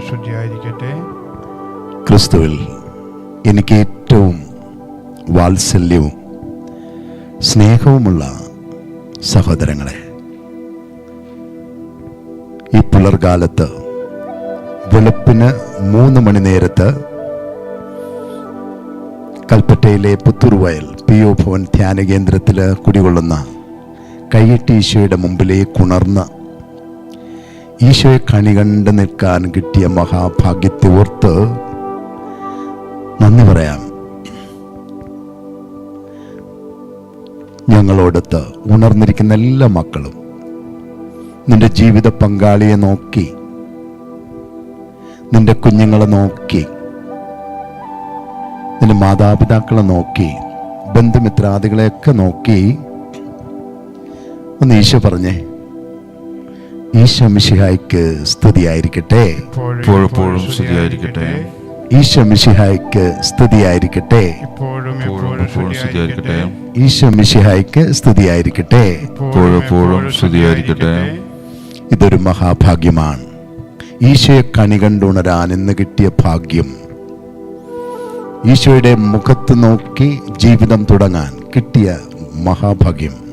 ശുദ്ധിയായിരിക്കട്ടെ ക്രിസ്തുവിൽ എനിക്ക് ഏറ്റവും വാത്സല്യവും സ്നേഹവുമുള്ള സഹോദരങ്ങളെ ഈ പുലർകാലത്ത് വെളുപ്പിന് മൂന്ന് മണി നേരത്ത് കൽപ്പറ്റയിലെ പുത്തൂർവയൽ പി ഒ ഭവൻ ധ്യാന കേന്ദ്രത്തിൽ കുടികൊള്ളുന്ന കയ്യട്ടീശയുടെ മുമ്പിലേക്ക് ഉണർന്ന് ഈശോയെ കണി കണ്ട് നിൽക്കാൻ കിട്ടിയ മഹാഭാഗ്യത്തെ ഓർത്ത് നന്ദി പറയാം. ഞങ്ങളോടത്ത് ഉണർന്നിരിക്കുന്ന എല്ലാ മക്കളും നിന്റെ ജീവിത പങ്കാളിയെ നോക്കി നിന്റെ കുഞ്ഞുങ്ങളെ നോക്കി നിന്റെ മാതാപിതാക്കളെ നോക്കി ബന്ധുമിത്രാദികളെയൊക്കെ നോക്കി ഒന്ന് ഈശോ പറഞ്ഞേ. ഈശോ മിശിഹായ്ക്ക് സ്തുതിയായിരിക്കട്ടെ. ഇപ്പോഴെപ്പോഴും സ്തുതിയായിരിക്കട്ടെ. ഈശോ മിശിഹായ്ക്ക് സ്തുതിയായിരിക്കട്ടെ. ഇപ്പോഴും എപ്പോഴും സ്തുതിയായിരിക്കട്ടെ. ഈശോ മിശിഹായ്ക്ക് സ്തുതിയായിരിക്കട്ടെ. ഇപ്പോഴെപ്പോഴും സ്തുതിയായിരിക്കട്ടെ. ഇതൊരു മഹാഭാഗ്യമാണ്. ഈശോയെ കണി കണ്ടുണരാൻ ഇന്ന് കിട്ടിയ ഭാഗ്യം. ഈശോയുടെ മുഖത്ത് നോക്കി ജീവിതം തുടങ്ങാൻ കിട്ടിയ മഹാഭാഗ്യം.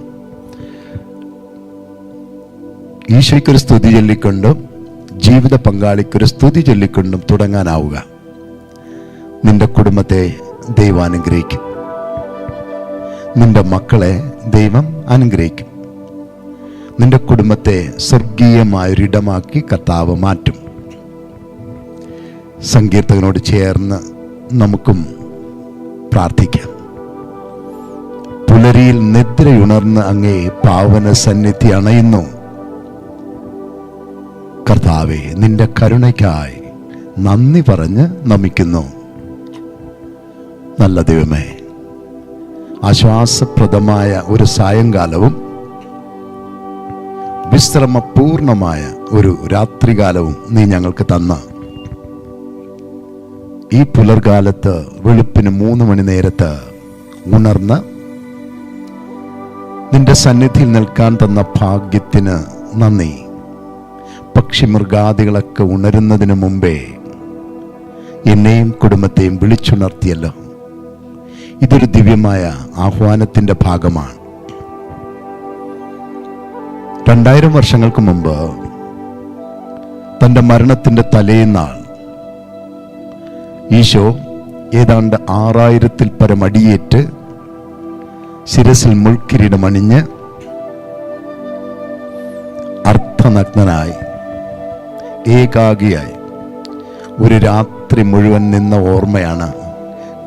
ഈശോയ്ക്കൊരു സ്തുതി ചൊല്ലിക്കൊണ്ടും ജീവിത പങ്കാളിക്കൊരു സ്തുതി ചൊല്ലിക്കൊണ്ടും തുടങ്ങാനാവുക. നിന്റെ കുടുംബത്തെ ദൈവം അനുഗ്രഹിക്കും. നിന്റെ മക്കളെ ദൈവം അനുഗ്രഹിക്കും. നിന്റെ കുടുംബത്തെ സ്വർഗീയമായൊരിടമാക്കി കർത്താവ് മാറ്റും. സങ്കീർത്തകനോട് ചേർന്ന് നമുക്കും പ്രാർത്ഥിക്കാം. പുലരിയിൽ നിദ്രയുണർന്ന് അങ്ങേ പാവന സന്നിധി അണയുന്നു. കർത്താവെ നിന്റെ കരുണയ്ക്കായി നന്ദി പറഞ്ഞ് നമിക്കുന്നു. നല്ല ദൈവമേ ആശ്വാസപ്രദമായ ഒരു സായങ്കാലവും വിശ്രമപൂർണമായ ഒരു രാത്രികാലവും നീ ഞങ്ങൾക്ക് തന്ന. ഈ പുലർകാലത്ത് വെളുപ്പിന് മൂന്ന് മണി നേരത്ത് ഉണർന്ന് നിന്റെ സന്നിധിയിൽ നിൽക്കാൻ തന്ന ഭാഗ്യത്തിന് നന്ദി. പക്ഷിമൃഗാദികളൊക്കെ ഉണരുന്നതിന് മുമ്പേ എന്നെയും കുടുംബത്തെയും വിളിച്ചുണർത്തിയല്ലോ. ഇതൊരു ദിവ്യമായ ആഹ്വാനത്തിന്റെ ഭാഗമാണ്. രണ്ടായിരം വർഷങ്ങൾക്ക് മുമ്പ് തന്റെ മരണത്തിന്റെ തലേന്നാൾ ഈശോ ഏതാണ്ട് ആറായിരത്തിൽ പരം അടിയേറ്റ് ശിരസിൽ മുൾക്കിരീടമണിഞ്ഞ് അർത്ഥനഗ്നനായി ഏകാഗിയായി. ഒരു രാത്രി മുഴുവൻ നിന്ന ഓർമ്മയാണ്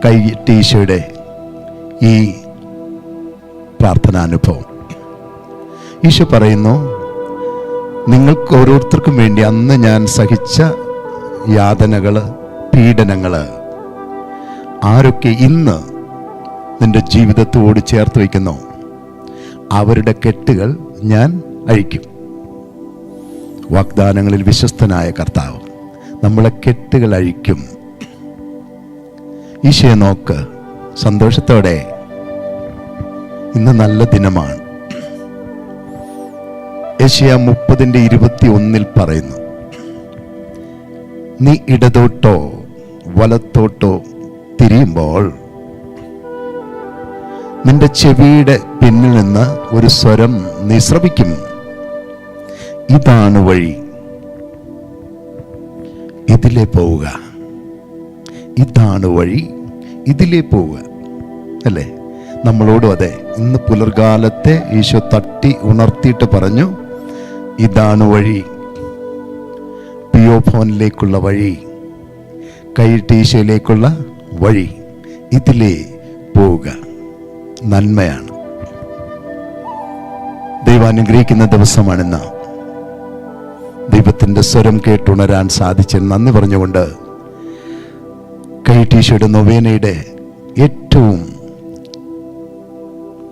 കൈ ടീശയുടെ ഈ പ്രാർത്ഥനാനുഭവം. ഈശോ പറയുന്നു നിങ്ങൾക്ക് ഓരോരുത്തർക്കും വേണ്ടി അന്ന് ഞാൻ സഹിച്ച യാതനകൾ പീഡനങ്ങൾ ആരൊക്കെ ഇന്ന് നിന്റെ ജീവിതത്തോട് ചേർത്ത് വയ്ക്കുന്നു അവരുടെ കെട്ടുകൾ ഞാൻ അഴിക്കും. വാഗ്ദാനങ്ങളിൽ വിശ്വസ്തനായ കർത്താവ് നമ്മളെ കെട്ടുകൾ അഴിക്കും. ഈശോയെ നോക്ക് സന്തോഷത്തോടെ ഇന്ന് നല്ല ദിനമാണ്. ഏഷ്യ മുപ്പതിന്റെ ഇരുപത്തി ഒന്നിൽ പറയുന്നു നീ ഇടതോട്ടോ വലത്തോട്ടോ തിരിയുമ്പോൾ നിന്റെ ചെവിയുടെ പിന്നിൽ നിന്ന് ഒരു സ്വരം നീ ഇതാണ് വഴി. ഇതിലെ പോവുക. ഇതാണ് വഴി. ഇതിലെ പോവുക. അല്ലേ? നമ്മളോടും അതെ. ഇന്ന് പുലർകാലത്തെ ഈശോ തട്ടി ഉണർത്തിയിട്ട് പറഞ്ഞു ഇതാണ് വഴി. പിയോ ഫോനിലേക്കുള്ള വഴി. കൈട്ടീശയിലേക്കുള്ള വഴി. ഇതിലേ പോവുക. നന്മയാണ്. ദൈവം അനുഗ്രഹിക്കുന്ന ദിവസമാണിന്ന്. ദൈവത്തിന്റെ സ്വരം കേട്ടുണരാൻ സാധിച്ചെന്ന് നന്ദി പറഞ്ഞുകൊണ്ട് കൈ ടീഷയുടെ നൊവേനയുടെ ഏറ്റവും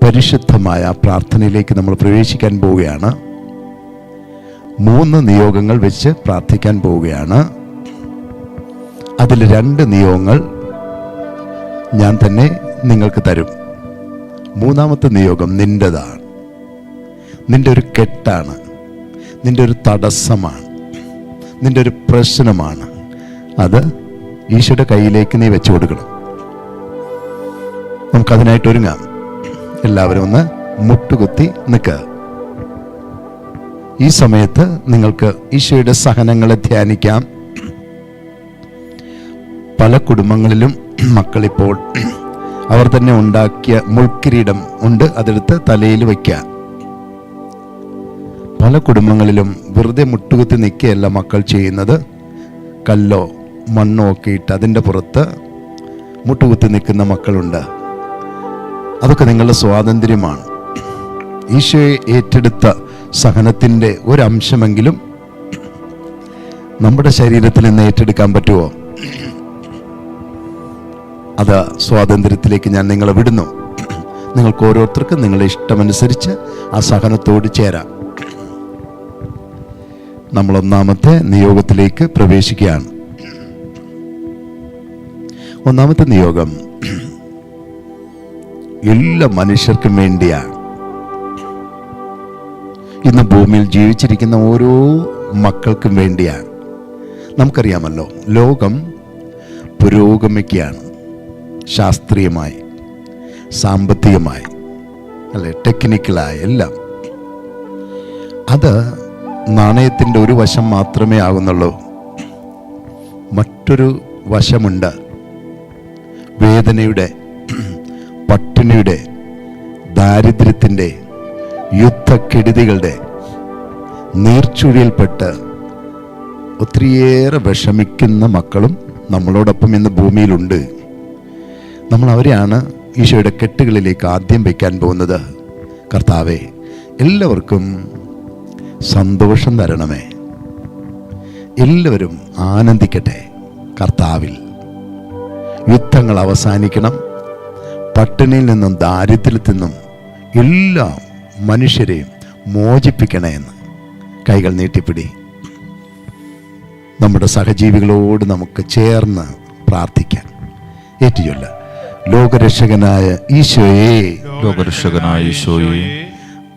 പരിശുദ്ധമായ പ്രാർത്ഥനയിലേക്ക് നമ്മൾ പ്രവേശിക്കാൻ പോവുകയാണ്. മൂന്ന് നിയോഗങ്ങൾ വെച്ച് പ്രാർത്ഥിക്കാൻ പോവുകയാണ്. അതിൽ രണ്ട് നിയോഗങ്ങൾ ഞാൻ തന്നെ നിങ്ങൾക്ക് തരും. മൂന്നാമത്തെ നിയോഗം നിന്റെതാണ് നിന്റെ ഒരു കെട്ടാണ്. നിന്റെ ഒരു തടസ്സമാണ്. നിന്റെ ഒരു പ്രശ്നമാണ്. അത് ഈശോയുടെ കയ്യിലേക്ക് നീ വെച്ചു കൊടുക്കണം. നമുക്കതിനായിട്ട് ഒരുങ്ങാം. എല്ലാവരും ഒന്ന് മുട്ടുകുത്തി നിൽക്കുക ഈ സമയത്ത് നിങ്ങൾക്ക് ഈശോയുടെ സഹനങ്ങളെ ധ്യാനിക്കാം. പല കുടുംബങ്ങളിലും മക്കളിപ്പോൾ അവർ തന്നെ ഉണ്ടാക്കിയ മുൾക്കിരീടം ഉണ്ട്. അതെടുത്ത് തലയിൽ വയ്ക്കുക പല കുടുംബങ്ങളിലും വെറുതെ മുട്ടുകുത്തി നിൽക്കുകയല്ല മക്കൾ ചെയ്യുന്നത്. കല്ലോ മണ്ണോ ഒക്കെ ഇട്ട് അതിന്റെ പുറത്ത് മുട്ടുകുത്തി നിൽക്കുന്ന മക്കളുണ്ട്. അതൊക്കെ നിങ്ങളുടെ സ്വാതന്ത്ര്യമാണ്. ഈശോയെ ഏറ്റെടുത്ത സഹനത്തിന്റെ ഒരംശമെങ്കിലും നമ്മുടെ ശരീരത്തിൽ നിന്ന് ഏറ്റെടുക്കാൻ പറ്റുമോ? അത് സ്വാതന്ത്ര്യത്തിലേക്ക് ഞാൻ നിങ്ങളെ വിടുന്നു. നിങ്ങൾക്ക് ഓരോരുത്തർക്കും നിങ്ങളുടെ ഇഷ്ടമനുസരിച്ച് ആ സഹനത്തോട് ചേരാം. നമ്മൾ ഒന്നാമത്തെ നിയോഗത്തിലേക്ക് പ്രവേശിക്കുകയാണ്. ഒന്നാമത്തെ നിയോഗം എല്ലാ മനുഷ്യർക്കും വേണ്ടിയാണ്. ഇന്ന് ഭൂമിയിൽ ജീവിച്ചിരിക്കുന്ന ഓരോ മക്കൾക്കും വേണ്ടിയാണ്. നമുക്കറിയാമല്ലോ ലോകം പുരോഗമിക്കുകയാണ്. ശാസ്ത്രീയമായി സാമ്പത്തികമായി അല്ലെ ടെക്നിക്കലായി എല്ലാം. അത് നാണയത്തിന്റെ ഒരു വശം മാത്രമേ ആകുന്നുള്ളൂ. മറ്റൊരു വശമുണ്ട്. വേദനയുടെ പട്ടിണിയുടെ ദാരിദ്ര്യത്തിന്റെ യുദ്ധക്കെടുതികളുടെ നീർച്ചുഴിയിൽപ്പെട്ട് ഒത്തിരിയേറെ വിഷമിക്കുന്ന മക്കളും നമ്മളോടൊപ്പം ഇന്ന് ഭൂമിയിലുണ്ട്. നമ്മൾ അവരെയാണ് ഈശോയുടെ കെട്ടുകളിലേക്ക് ആദ്യം വയ്ക്കാൻ പോകുന്നത്. കർത്താവെ എല്ലാവർക്കും സന്തോഷം തരണമേ. എല്ലാവരും ആനന്ദിക്കട്ടെ കർത്താവിൽ. യുദ്ധങ്ങൾ അവസാനിക്കണം. പട്ടിണിയിൽ നിന്നും ദാരിദ്ര്യത്തിൽ നിന്നും എല്ലാ മനുഷ്യരെയും മോചിപ്പിക്കണേ എന്ന് കൈകൾ നീട്ടിപ്പിടി. നമ്മുടെ സഹജീവികളോട് നമുക്ക് ചേർന്ന് പ്രാർത്ഥിക്കാം. ഏറ്റുചൊല്ല. ലോകരക്ഷകനായ ഈശോയെ. ലോകരക്ഷകനായ ഈശോയെ.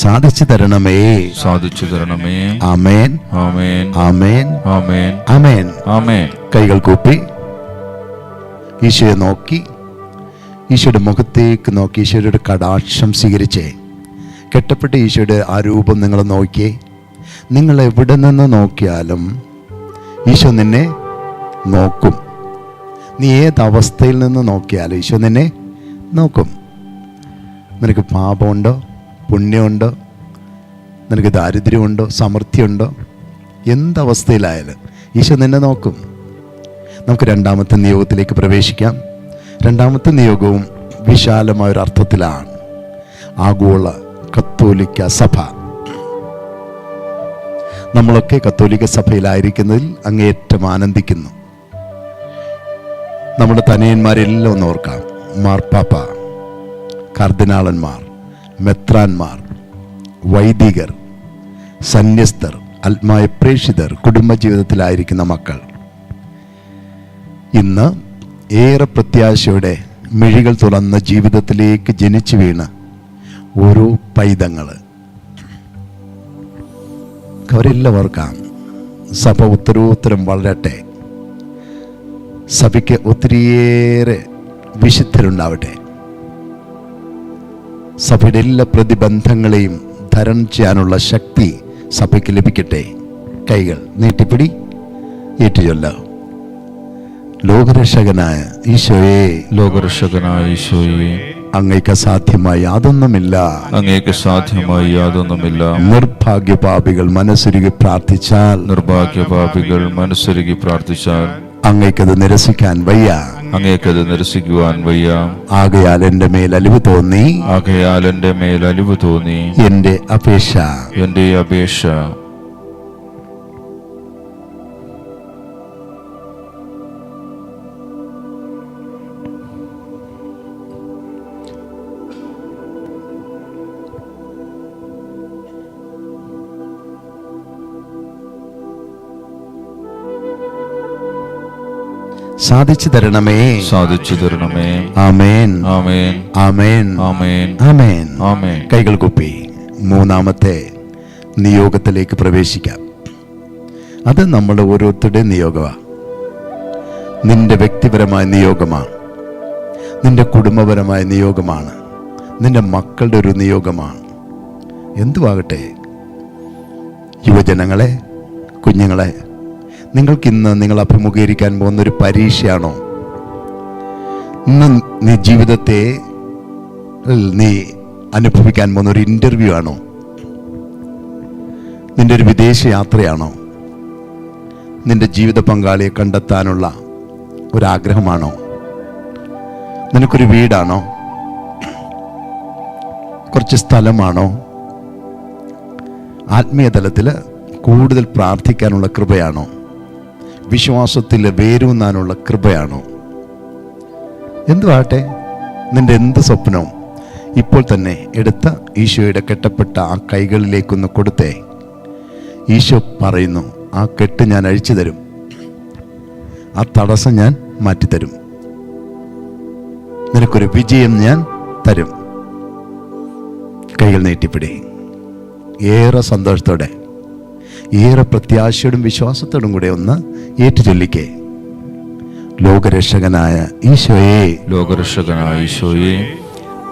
സാധിച്ചു തരണമേ. സാധിച്ചു തരണമേ. ആമേൻ. ആമേൻ. ആമേൻ. ആമേൻ. ആമേൻ. ആമേൻ. കൈകൾ കൂപ്പി. ഈശോയെ നോക്കി. ഈശോയുടെ മുഖത്തേക്ക് നോക്കി. ഈശോയുടെ കടാക്ഷം സ്വീകരിച്ചേ. കെട്ടപ്പെട്ട ഈശോയുടെ ആ രൂപം നിങ്ങൾ നോക്കിയേ. നിങ്ങൾ എവിടെ നിന്ന് നോക്കിയാലും ഈശോ നിന്നെ നോക്കും. നീ ഏത് അവസ്ഥയിൽ നിന്ന് നോക്കിയാലും ഈശോ നിന്നെ നോക്കും. നിനക്ക് പാപമുണ്ടോ? പുണ്യമുണ്ടോ? നിനക്ക് ദാരിദ്ര്യമുണ്ടോ? സമൃദ്ധിയുണ്ടോ? എന്തവസ്ഥയിലായാലും. ഈശോ നിന്നെ നോക്കും. നമുക്ക് രണ്ടാമത്തെ നിയോഗത്തിലേക്ക് പ്രവേശിക്കാം. രണ്ടാമത്തെ നിയോഗവും വിശാലമായ ഒരു അർത്ഥത്തിലാണ്. ആഗോള കത്തോലിക്ക സഭ. നമ്മളൊക്കെ കത്തോലിക്ക സഭയിലായിരിക്കുന്നതിൽ അങ്ങേയറ്റം ആനന്ദിക്കുന്നു. നമ്മുടെ തനയന്മാരെല്ലാം ഒന്ന് ഓർക്കാം. മാർപ്പാപ്പ കർദിനാളന്മാർ മെത്രാന്മാർ വൈദികർ സന്യസ്തർ ആത്മായ പ്രേക്ഷിതർ കുടുംബജീവിതത്തിലായിരിക്കുന്ന മക്കൾ. ഇന്ന് ഏറെ പ്രത്യാശയോടെ മിഴികൾ തുറന്ന ജീവിതത്തിലേക്ക് ജനിച്ചു വീണ് ഓരോ പൈതങ്ങൾ. അവരെല്ലാവർക്കാണ് സഭ ഉത്തരോത്തരം വളരട്ടെ. സഭയ്ക്ക് ഒത്തിരിയേറെ വിശുദ്ധരുണ്ടാവട്ടെ. സഭയുടെ എല്ലാ പ്രതിബന്ധങ്ങളെയും തരണം ചെയ്യാനുള്ള ശക്തി സഭയ്ക്ക് ലഭിക്കട്ടെ. കൈകൾ നീട്ടിപ്പിടി ഏറ്റുചൊല്ല. ലോകരക്ഷകനായ ഈശോയെ. ലോകരക്ഷകനായ ഈശോയെ. അങ്ങേക്ക് സാധ്യമായി യാതൊന്നുമില്ല. അങ്ങേക്ക് സാധ്യമായി യാതൊന്നുമില്ല. നിർഭാഗ്യ പാപികൾ മനസ്സുരുകി പ്രാർത്ഥിച്ചാൽ. നിർഭാഗ്യപാപികൾ മനസ്സൊരുകി പ്രാർത്ഥിച്ചാൽ. അങ്ങേക്കത് നിരസിക്കാൻ വയ്യ. അങ്ങേക്കത് നിരസിക്കുവാൻ വയ്യ. ആകയാൽ എന്റെ മേൽ അലിവ് തോന്നി. ആകയാൽ എന്റെ മേൽ അലിവ് തോന്നി. എന്റെ അപേക്ഷ. എന്റെ അപേക്ഷ. സാധിച്ചു തരണമേ. സാധിച്ചു തരണമേ. ആമേൻ. ആമേൻ. ആമേൻ. ആമേൻ. ആമേൻ. ആമേൻ. കൈകൾ കുപ്പി. മൂന്നാമത്തെ നിയോഗത്തിലേക്ക് പ്രവേശിക്കാം. അത് നമ്മുടെ ഓരോരുത്തരുടെ നിയോഗമാണ് നിന്റെ വ്യക്തിപരമായ നിയോഗമാണ് നിന്റെ കുടുംബപരമായ നിയോഗമാണ്. നിന്റെ മക്കളുടെ ഒരു നിയോഗമാണ് എന്തുവാകട്ടെ? യുവജനങ്ങളെ കുഞ്ഞുങ്ങളെ നിങ്ങൾക്കിന്ന് നിങ്ങൾ അഭിമുഖീകരിക്കാൻ പോകുന്ന ഒരു പരീക്ഷയാണോ? ഇന്ന് നീ ജീവിതത്തെ നീ അനുഭവിക്കാൻ പോകുന്ന ഒരു ഇന്റർവ്യൂ ആണോ? നിന്റെ ഒരു വിദേശ യാത്രയാണോ? നിന്റെ ജീവിത പങ്കാളിയെ കണ്ടെത്താനുള്ള ഒരാഗ്രഹമാണോ? നിനക്കൊരു വീടാണോ? കുറച്ച് സ്ഥലമാണോ? ആത്മീയതലത്തിൽ കൂടുതൽ പ്രാർത്ഥിക്കാനുള്ള കൃപയാണോ? വിശ്വാസത്തിൽ വേരൂന്നാനുള്ള കൃപയാണോ? എന്തുവാട്ടെ നിന്റെ എന്ത് സ്വപ്നവും ഇപ്പോൾ തന്നെ എടുത്ത ഈശോയുടെ കെട്ടപ്പെട്ട ആ കൈകളിലേക്കൊന്ന് കൊടുത്തേ. ഈശോ പറയുന്നു ആ കെട്ട് ഞാൻ അഴിച്ചു തരും ആ തടസ്സം ഞാൻ മാറ്റിത്തരും. നിനക്കൊരു വിജയം ഞാൻ തരും. കൈകൾ നീട്ടിപ്പിടി. ഏറെ സന്തോഷത്തോടെ ഏറെ പ്രത്യാശയോടും വിശ്വാസത്തോടും കൂടെ ഒന്ന് ഏറ്റുചൊല്ലിക്കേ. ലോകരക്ഷകനായ ഈശോയെ. ലോകരക്ഷകനായ ഈശോയെ.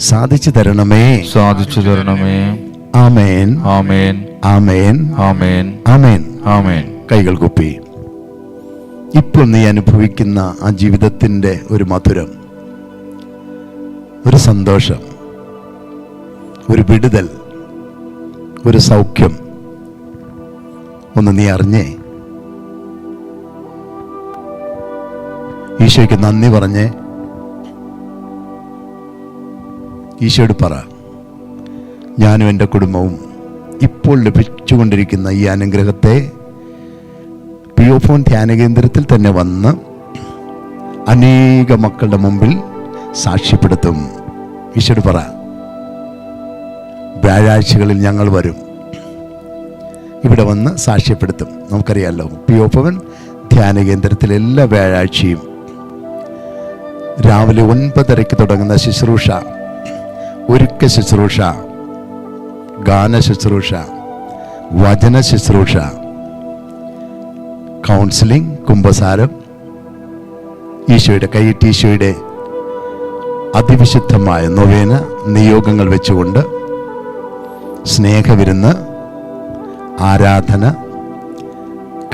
സാധിച്ചു തരണമേ. സാധിച്ചു തരണമേ. ആമേൻ. ആമേൻ. ആമേൻ. ആമേൻ. ആമേൻ. ആമേൻ. കൈകൾ കുപ്പി. ഇപ്പോൾ നീ അനുഭവിക്കുന്ന ആ ജീവിതത്തിന്റെ ഒരു മധുരം ഒരു സന്തോഷം ഒരു വിടുതൽ ഒരു സൗഖ്യം. ഒന്ന് നീ അറിഞ്ഞേ. ഈശോയ്ക്ക് നന്ദി പറഞ്ഞേ. ഈശോയോട് പറ. ഞാനും എന്റെ കുടുംബവും ഇപ്പോൾ ലഭിച്ചുകൊണ്ടിരിക്കുന്ന ഈ അനുഗ്രഹത്തെ പിയോഫോൺ ധ്യാന കേന്ദ്രത്തിൽ തന്നെ വന്ന് അനേക മക്കളുടെ മുമ്പിൽ സാക്ഷ്യപ്പെടുത്തും. ഈശോട് പറ. വ്യാഴാഴ്ചകളിൽ ഞങ്ങൾ വരും. ഇവിടെ വന്ന് സാക്ഷ്യപ്പെടുത്തും. നമുക്കറിയാമല്ലോ പി ഒ പവൻ ധ്യാന കേന്ദ്രത്തിൽ എല്ലാ വ്യാഴാഴ്ചയും രാവിലെ ഒൻപതരയ്ക്ക് തുടങ്ങുന്ന ശുശ്രൂഷ ഒരുക്ക ശുശ്രൂഷ ഗാന ശുശ്രൂഷ വചന ശുശ്രൂഷ കൗൺസിലിംഗ് കുംഭസാരം ഈശോയുടെ കൈയിട്ട് ഈശോയുടെ അതിവിശുദ്ധമായ നൊവേന നിയോഗങ്ങൾ വെച്ചുകൊണ്ട് സ്നേഹവിരുന്ന് ആരാധന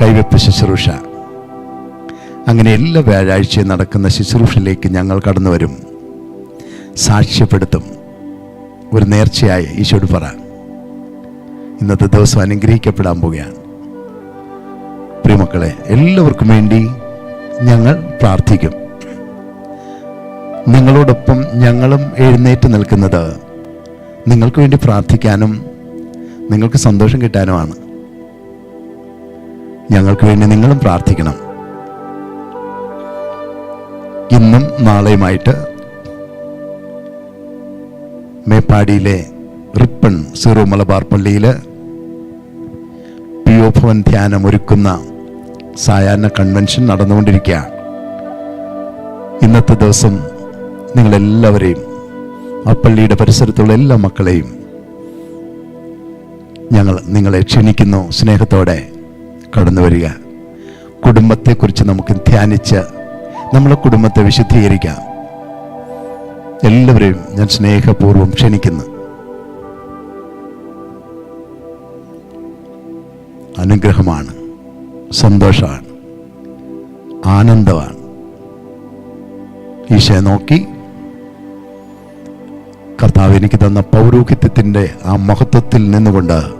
കൈവെപ്പ് ശുശ്രൂഷ. അങ്ങനെ എല്ലാ വ്യാഴാഴ്ചയും നടക്കുന്ന ശുശ്രൂഷയിലേക്ക് ഞങ്ങൾ കടന്നു വരും സാക്ഷ്യപ്പെടുത്തും. ഒരു നേർച്ചയായി ഈശോട് പറ. ഇന്നത്തെ ദിവസം അനുഗ്രഹിക്കപ്പെടാൻ പോവുകയാണ്. പ്രിയമക്കളെ എല്ലാവർക്കും വേണ്ടി ഞങ്ങൾ പ്രാർത്ഥിക്കും. നിങ്ങളോടൊപ്പം ഞങ്ങളും എഴുന്നേറ്റ് നിൽക്കുന്നത് നിങ്ങൾക്ക് വേണ്ടി പ്രാർത്ഥിക്കാനും നിങ്ങൾക്ക് സന്തോഷം കിട്ടാനുമാണ്. ഞങ്ങൾക്ക് വേണ്ടി നിങ്ങളും പ്രാർത്ഥിക്കണം. ഇന്നും നാളെയുമായിട്ട് മേപ്പാടിയിലെ റിപ്പൺ സീറോ മലബാർ പള്ളിയിൽ പി ഒ ഭവൻ ധ്യാനം ഒരുക്കുന്ന സായാഹ്ന കൺവെൻഷൻ നടന്നുകൊണ്ടിരിക്കുകയാണ്. ഇന്നത്തെ ദിവസം നിങ്ങളെല്ലാവരെയും ആ പള്ളിയുടെ പരിസരത്തുള്ള എല്ലാ മക്കളെയും ഞങ്ങൾ നിങ്ങളെ ക്ഷണിക്കുന്നു സ്നേഹത്തോടെ കടന്നു വരിക. കുടുംബത്തെക്കുറിച്ച് നമുക്ക് ധ്യാനിച്ച് നമ്മളെ കുടുംബത്തെ വിശുദ്ധീകരിക്കാം. എല്ലാവരെയും ഞാൻ സ്നേഹപൂർവം ക്ഷണിക്കുന്നു. അനുഗ്രഹമാണ് സന്തോഷമാണ് ആനന്ദമാണ്. ഈശയെ നോക്കി കർത്താവ് എനിക്ക് തന്ന പൗരോഹിത്യത്തിന്റെ ആ മഹത്വത്തിൽ നിന്നുകൊണ്ട്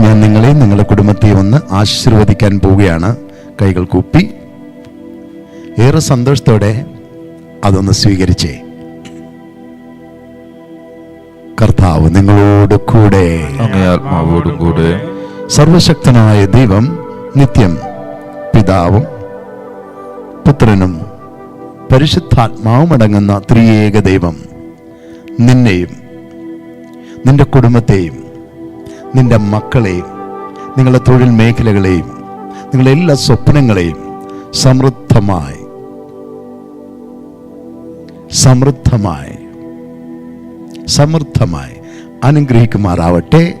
ഞാൻ നിങ്ങളെയും നിങ്ങളുടെ കുടുംബത്തെയും ഒന്ന് ആശീർവദിക്കാൻ പോവുകയാണ്. കൈകൾ കൂപ്പി. ഏറെ സന്തോഷത്തോടെ അതൊന്ന് സ്വീകരിച്ചേ. കർത്താവ് നിങ്ങളോട് കൂടെ. ആത്മാവോടും കൂടെ. സർവശക്തനായ ദൈവം നിത്യം പിതാവും പുത്രനും പരിശുദ്ധാത്മാവും അടങ്ങുന്ന ത്രിയേക ദൈവം നിന്നെയും നിന്റെ കുടുംബത്തെയും നിന്റെ മക്കളെയും നിങ്ങളുടെ തൊഴിൽ മേഖലകളെയും നിങ്ങളുടെ എല്ലാ സ്വപ്നങ്ങളെയും സമൃദ്ധമായി സമൃദ്ധമായി. സമൃദ്ധമായി അനുഗ്രഹിക്കുമാറാവട്ടെ.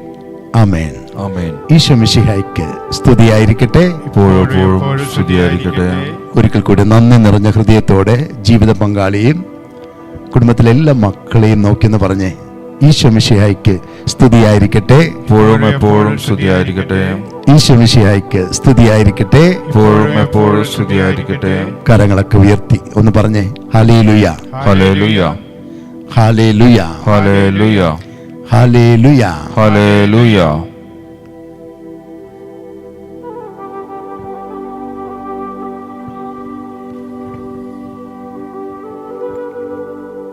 അമേൻ ആമേൻ. ഈശോ മിശിഹായ്ക്ക് സ്തുതിയായിരിക്കട്ടെ. ഇപ്പോഴെപ്പോഴും സ്തുതിയായിരിക്കട്ടെ. ഒരിക്കൽ കൂടി നന്ദി നിറഞ്ഞ ഹൃദയത്തോടെ ജീവിത പങ്കാളിയും കുടുംബത്തിലെ എല്ലാ മക്കളെയും നോക്കിയെന്ന് പറഞ്ഞ് ഈശോ മിശിഹായ്ക്ക് സ്തുതിയായിരിക്കട്ടെ. എപ്പോഴും എപ്പോഴും സ്തുതിയായിരിക്കട്ടെ. ഈശോ മിശിഹായ്ക്ക് സ്തുതിയായിരിക്കട്ടെ. എപ്പോഴും എപ്പോഴും സ്തുതിയായിരിക്കട്ടെ. കരങ്ങളൊക്കെ ഉയർത്തി. ഒന്ന് പറഞ്ഞേ hallelujah hallelujah. Hallelujah hallelujah. Hallelujah hallelujah.